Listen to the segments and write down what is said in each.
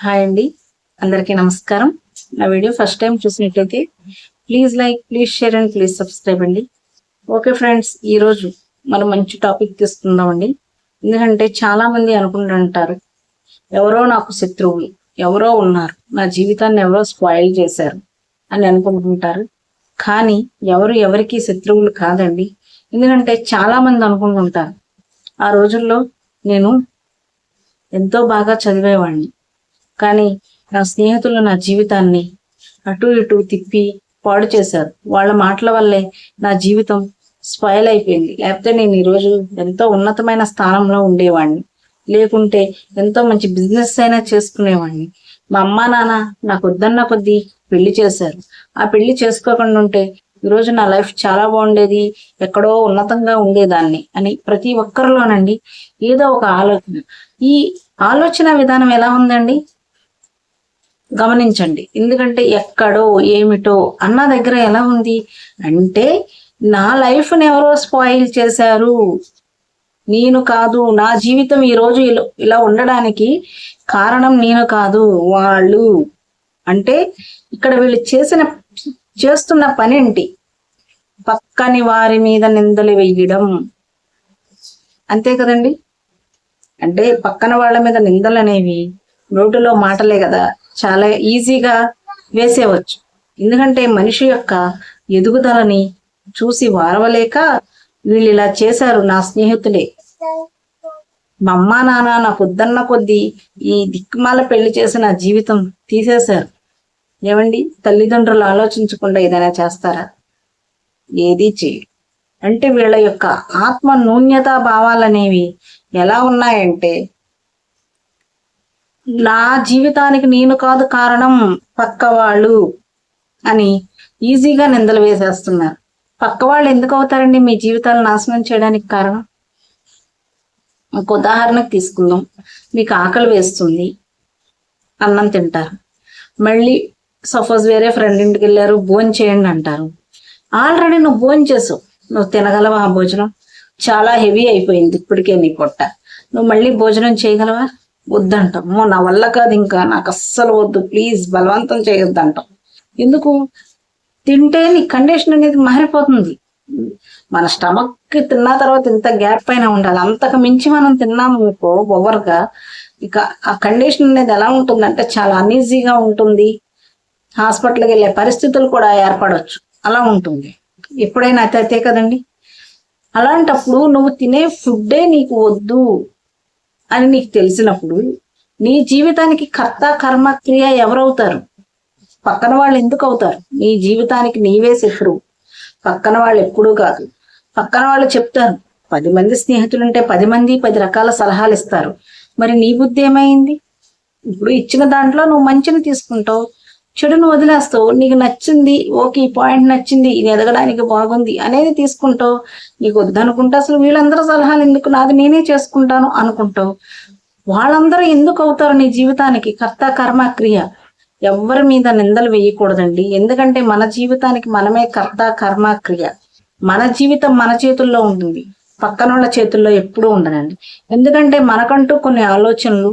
Hi అండి. అందరికీ నమస్కారం. నా వీడియో ఫస్ట్ టైం చూసినట్లయితే please like please share and please subscribe అండి. ఓకే ఫ్రెండ్స్ ఈరోజు మనం మంచి టాపిక్ తీసుకుందామండి. ఎందుకంటే చాలామంది అనుకుంటుంటారు ఎవరో నాకు శత్రువులు ఎవరో ఉన్నారు నా జీవితాన్ని ఎవరో స్పాయిల్ చేశారు అని అనుకుంటుంటారు. కానీ ఎవరు ఎవరికి శత్రువులు కాదండి. ఎందుకంటే చాలామంది అనుకుంటుంటారు ఆ రోజుల్లో నేను ఎంతో బాగా చదివేవాడిని. కానీ నా స్నేహితులు నా జీవితాన్ని అటు ఇటు తిప్పి పాడు చేశారు. వాళ్ళ మాటల వల్లే నా జీవితం స్పాయిల్ అయిపోయింది. లేకపోతే నేను ఈరోజు ఎంతో ఉన్నతమైన స్థానంలో ఉండేవాడిని. లేకుంటే ఎంతో మంచి బిజినెస్ అయినా చేసుకునేవాడిని. మా అమ్మా నాన్న నాకు వద్దన్న కొద్దీ పెళ్ళి చేశారు. ఆ పెళ్ళి చేసుకోకుండా ఉంటే ఈరోజు నా లైఫ్ చాలా బాగుండేది ఎక్కడో ఉన్నతంగా ఉండేదాన్ని అని ప్రతి ఒక్కరిలోనండి ఏదో ఒక ఆలోచన. ఈ ఆలోచన విధానం ఎలా ఉందండి? గమనించండి. ఎందుకంటే ఎక్కడో ఏమిటో అన్న దగ్గర ఎలా ఉంది? అంటే నా లైఫ్ని ఎవరో స్పాయిల్ చేశారు. నేను కాదు నా జీవితం ఈ రోజు ఇలా ఇలా ఉండడానికి కారణం నేను కాదు వాళ్ళు. అంటే ఇక్కడ వీళ్ళు చేసిన చేస్తున్న పని ఏంటి? పక్కని వారి మీద నిందలు వేయడం. అంతే కదండి? అంటే పక్కన వాళ్ళ మీద నిందలు అనేవి నోటిలో మాటలే కదా. చాలా ఈజీగా వేసేవచ్చు. ఎందుకంటే మనిషి యొక్క ఎదుగుదలని చూసి వారవలేక వీళ్ళు ఇలా చేశారు నా స్నేహితులే. మా అమ్మ నాన్న నా పొద్దున్న కొద్దీ ఈ దిక్కుమాల పెళ్ళి చేసి నా జీవితం తీసేశారు. ఏమండి? తల్లిదండ్రులు ఆలోచించకుండా ఏదైనా చేస్తారా? ఏదీ చేయరు అంటే వీళ్ళ యొక్క ఆత్మ నూన్యతా భావాలనేవి ఎలా ఉన్నాయంటే నా జీవితానికి నేను కాదు కారణం పక్క వాళ్ళు అని ఈజీగా నిందలు వేసేస్తున్నారు. పక్క వాళ్ళు ఎందుకు అవుతారండి? మీ జీవితాలు నాశనం చేయడానికి కారణం? ఒక ఉదాహరణకు తీసుకుందాం. మీకు ఆకలి వేస్తుంది. అన్నం తింటారు. మళ్ళీ సపోజ్ వేరే ఫ్రెండ్ ఇంటికి వెళ్ళారు భోజనం చేయండి అంటారు. ఆల్రెడీ నువ్వు భోజనం చేసావు. నువ్వు తినగలవా ఆ భోజనం? చాలా హెవీ అయిపోయింది ఇప్పటికే నీ పొట్ట. నువ్వు మళ్ళీ భోజనం చేయగలవా? వద్దంటాము నా వల్ల కాదు ఇంకా. నాకు అస్సలు వద్దు. ప్లీజ్ బలవంతం చేయొద్దంటాం. ఎందుకు? తింటే నీ కండిషన్ అనేది మారిపోతుంది. మన స్టమక్కి తిన్న తర్వాత ఇంత గ్యాప్ పైన ఉండాలి. అంతకు మించి మనం తిన్నాము అనుకో ఓవర్గా ఇక ఆ కండిషన్ అనేది ఎలా ఉంటుందంటే చాలా అన్ఈజీగా ఉంటుంది. హాస్పిటల్కి వెళ్ళే పరిస్థితులు కూడా ఏర్పడవచ్చు అలా ఉంటుంది. ఎప్పుడైనా అయితే కదండి. అలాంటప్పుడు నువ్వు తినే ఫుడ్డే నీకు వద్దు. అని నీకు తెలిసినప్పుడు నీ జీవితానికి కర్త కర్మ క్రియ ఎవరవుతారు? పక్కన వాళ్ళు ఎందుకు అవుతారు? నీ జీవితానికి నీవే శత్రువు. పక్కన వాళ్ళు ఎప్పుడూ కాదు. పక్కన వాళ్ళు చెప్తారు పది మంది స్నేహితులు ఉంటే పది మంది పది రకాల సలహాలు ఇస్తారు. మరి నీ బుద్ధి ఏమైంది? ఇప్పుడు ఇచ్చిన దాంట్లో నువ్వు మంచిని తీసుకుంటావు. చెడును వదిలేస్తావు. నీకు నచ్చింది ఓకే ఈ పాయింట్ నచ్చింది ఇది ఎదగడానికి బాగుంది అనేది తీసుకుంటావు. నీకు వద్దనుకుంటే అసలు వీళ్ళందరూ సలహాలు ఎందుకు నాది నేనే చేసుకుంటాను అనుకుంటావు. వాళ్ళందరూ ఎందుకు అవుతారు నీ జీవితానికి? కర్త కర్మ క్రియ. ఎవరి మీద నిందలు వేయకూడదండి. ఎందుకంటే మన జీవితానికి మనమే కర్త కర్మ క్రియ. మన జీవితం మన చేతుల్లో ఉంటుంది. పక్కనోళ్ళ చేతుల్లో ఎప్పుడూ ఉండదండి. ఎందుకంటే మనకంటూ కొన్ని ఆలోచనలు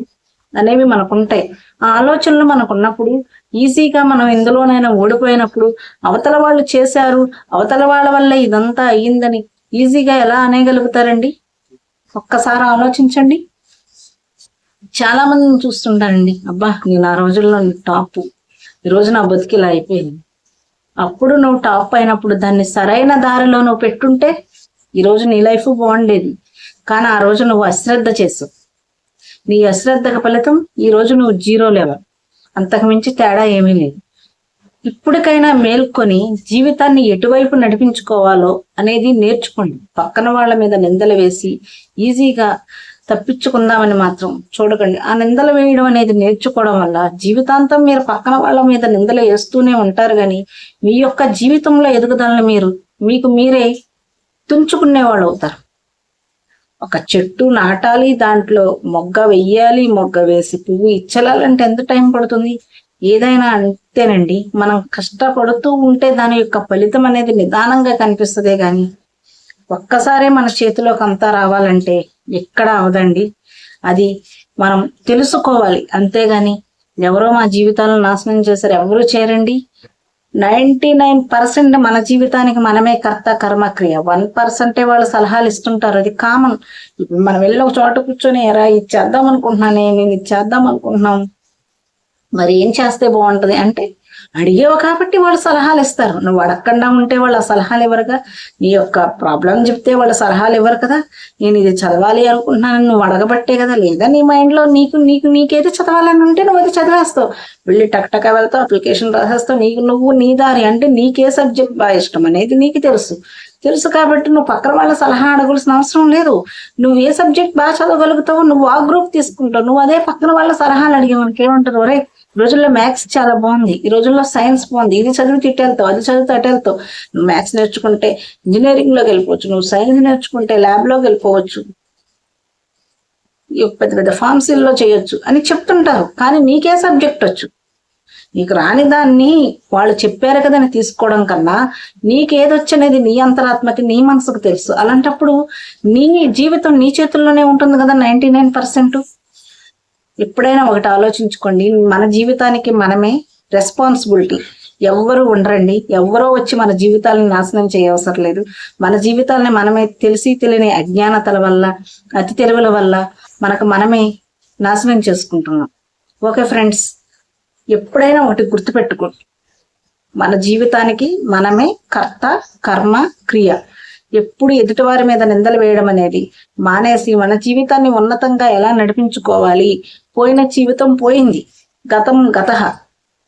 అనేవి మనకుంటాయి. ఆ ఆలోచనలు మనకున్నప్పుడు ఈజీగా మనం ఎందులోనైనా ఓడిపోయినప్పుడు అవతల వాళ్ళు చేశారు అవతల వాళ్ళ వల్ల ఇదంతా అయ్యిందని ఈజీగా ఎలా అనేయగలుగుతారండి? ఒక్కసారి ఆలోచించండి. చాలా మందిని చూస్తుంటారండి అబ్బా నేను ఆ రోజుల్లో టాప్ ఈ రోజు నా బతికిలా అయిపోయింది. అప్పుడు నువ్వు టాప్ అయినప్పుడు దాన్ని సరైన దారిలో నువ్వు పెట్టుంటే ఈరోజు నీ లైఫ్ బాగుండేది. కానీ ఆ రోజు నువ్వు అశ్రద్ధ చేసావు. నీ అశ్రద్ధ ఫలితం ఈ రోజు నువ్వు జీరో లెవెల్. అంతకుమించి తేడా ఏమీ లేదు. ఇప్పటికైనా మేల్కొని జీవితాన్ని ఎటువైపు నడిపించుకోవాలో అనేది నేర్చుకోండి. పక్కన వాళ్ళ మీద నిందలు వేసి ఈజీగా తప్పించుకుందామని మాత్రం చూడకండి. ఆ నిందలు వేయడం అనేది నేర్చుకోవడం వల్ల జీవితాంతం మీరు పక్కన వాళ్ళ మీద నిందలు వేస్తూనే ఉంటారు కానీ మీ యొక్క జీవితంలో ఎదుగుదలను మీరు మీకు మీరే తుంచుకునే వాళ్ళు అవుతారు. ఒక చెట్టు నాటాలి దాంట్లో మొగ్గ వెయ్యాలి మొగ్గ వేసి పువ్వు ఇచ్చలాలంటే ఎంత టైం పడుతుంది? ఏదైనా అంతేనండి. మనం కష్టపడుతూ ఉంటే దాని యొక్క ఫలితం అనేది నిదానంగా కనిపిస్తుందే కానీ ఒక్కసారే మన చేతిలోకి అంతా రావాలంటే ఎక్కడ అవదండి. అది మనం తెలుసుకోవాలి. అంతేగాని ఎవరో మా జీవితాలను నాశనం చేశారు ఎవరు చేరండి నైంటీ నైన్ పర్సెంట్ మన జీవితానికి మనమే కర్త కర్మక్రియ. వన్ పర్సెంటే వాళ్ళు సలహాలు ఇస్తుంటారు. అది కామన్. మనం వెళ్ళి ఒక చోట కూర్చొని ఎరా ఇది చేద్దాం అనుకుంటున్నానే నేను ఇది చేద్దాం అనుకుంటున్నాం. మరి ఏం చేస్తే బాగుంటది? అంటే అడిగేవు కాబట్టి వాళ్ళు సలహాలు ఇస్తారు. నువ్వు అడగకుండా ఉంటే వాళ్ళు ఆ సలహాలు ఇవ్వరుగా. నీ యొక్క ప్రాబ్లం చెప్తే వాళ్ళు సలహాలు ఇవ్వరు కదా. నేను ఇది చదవాలి అనుకుంటున్నాను నువ్వు అడగబట్టే కదా. లేదా నీ మైండ్లో నీకు నీకు నీకైతే చదవాలని ఉంటే నువ్వు అది చదివేస్తావు. వెళ్ళి టక్ టక్ వెళ్తావు అప్లికేషన్ రాసేస్తావు. నీకు నువ్వు నీ దారి అంటే నీకే సబ్జెక్ట్ బాగా ఇష్టం అనేది నీకు తెలుసు. తెలుసు కాబట్టి నువ్వు పక్కన వాళ్ళ సలహా అడగాల్సిన అవసరం లేదు. నువ్వు ఏ సబ్జెక్ట్ బాగా చదవగలుగుతావు నువ్వు ఆ గ్రూప్ తీసుకుంటావు. నువ్వు అదే పక్కన వాళ్ళ సలహాలు అడిగేవానికి ఏమంటారు ఒరే రోజుల్లో మ్యాథ్స్ చాలా బాగుంది. ఈ రోజుల్లో సైన్స్ బాగుంది. ఇది చదివితే ఇటు వెళ్తావు అది చదివితే అటు వెళ్తావు. నువ్వు మ్యాథ్స్ నేర్చుకుంటే ఇంజనీరింగ్లోకి వెళ్ళిపోవచ్చు. నువ్వు సైన్స్ నేర్చుకుంటే ల్యాబ్లోకి వెళ్ళిపోవచ్చు. ఈ పెద్ద పెద్ద ఫార్మసీల్లో చేయొచ్చు అని చెప్తుంటారు. కానీ నీకే సబ్జెక్ట్ వచ్చు. నీకు రాని దాన్ని వాళ్ళు చెప్పారు కదా అని తీసుకోవడం కన్నా నీకేదొచ్చనేది నీ అంతరాత్మకి నీ మనసుకు తెలుసు. అలాంటప్పుడు నీ జీవితం నీ చేతుల్లోనే ఉంటుంది కదా నైంటీ నైన్ పర్సెంట్? ఎప్పుడైనా ఒకటి ఆలోచించుకోండి. మన జీవితానికి మనమే రెస్పాన్సిబిలిటీ ఎవ్వరు ఉండరండి. ఎవరో వచ్చి మన జీవితాలను నాశనం చేయవసరం లేదు. మన జీవితాలని మనమే తెలిసి తెలియని అజ్ఞానతల వల్ల అతి తెలివుల వల్ల మనకు మనమే నాశనం చేసుకుంటున్నాం. ఓకే ఫ్రెండ్స్ ఎప్పుడైనా ఒకటి గుర్తుపెట్టుకోండి. మన జీవితానికి మనమే కర్త కర్మ క్రియ. ఎప్పుడు ఎదుటివారి మీద నిందలు వేయడం అనేది మానేసి మన జీవితాన్ని ఉన్నతంగా ఎలా నడిపించుకోవాలి? పోయిన జీవితం పోయింది. గతం గత.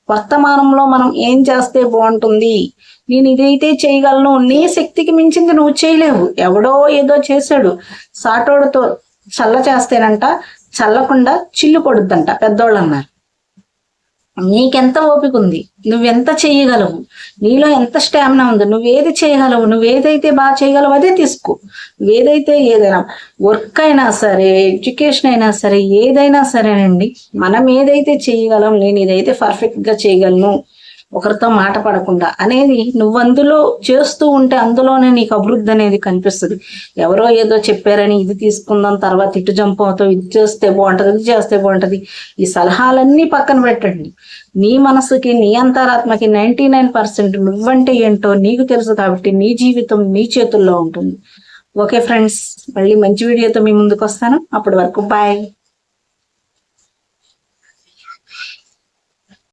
వర్తమానంలో మనం ఏం చేస్తే బాగుంటుంది? నేను ఇదైతే చేయగలను. నీ శక్తికి మించింది నువ్వు చేయలేవు. ఎవడో ఏదో చేశాడు. సాటోడుతో చల్ల చేస్తేనంట చల్లకుండా చిల్లు పడుద్దంట. పెద్దోళ్ళు అన్నారు. నీకెంత ఓపిక ఉంది నువ్వెంత చేయగలవు? నీలో ఎంత స్టామినా ఉంది? నువ్వేది చేయగలవు? నువ్వేదైతే బాగా చేయగలవు అదే తీసుకో. ఏదైతే ఏదైనా వర్క్ అయినా సరే ఎడ్యుకేషన్ అయినా సరే ఏదైనా సరేనండి. మనం ఏదైతే చేయగలం నేను ఇదైతే పర్ఫెక్ట్గా చేయగలను. ఒకరితో మాట పడకుండా అనేది నువ్వు అందులో చేస్తూ ఉంటే అందులోనే నీకు అభివృద్ధి అనేది కనిపిస్తుంది. ఎవరో ఏదో చెప్పారని ఇది తీసుకుందాం తర్వాత ఇటు జంప్ అవుతావు ఇది చేస్తే బాగుంటుంది ఇది చేస్తే బాగుంటుంది. ఈ సలహాలన్నీ పక్కన పెట్టండి. నీ మనసుకి నీ అంతరాత్మకి నైంటీ నైన్ పర్సెంట్ నువ్వంటే ఏంటో నీకు తెలుసు కాబట్టి నీ జీవితం నీ చేతుల్లో ఉంటుంది. ఓకే ఫ్రెండ్స్ మళ్ళీ మంచి వీడియోతో మీ ముందుకు వస్తాను. అప్పటి వరకు బాయ్.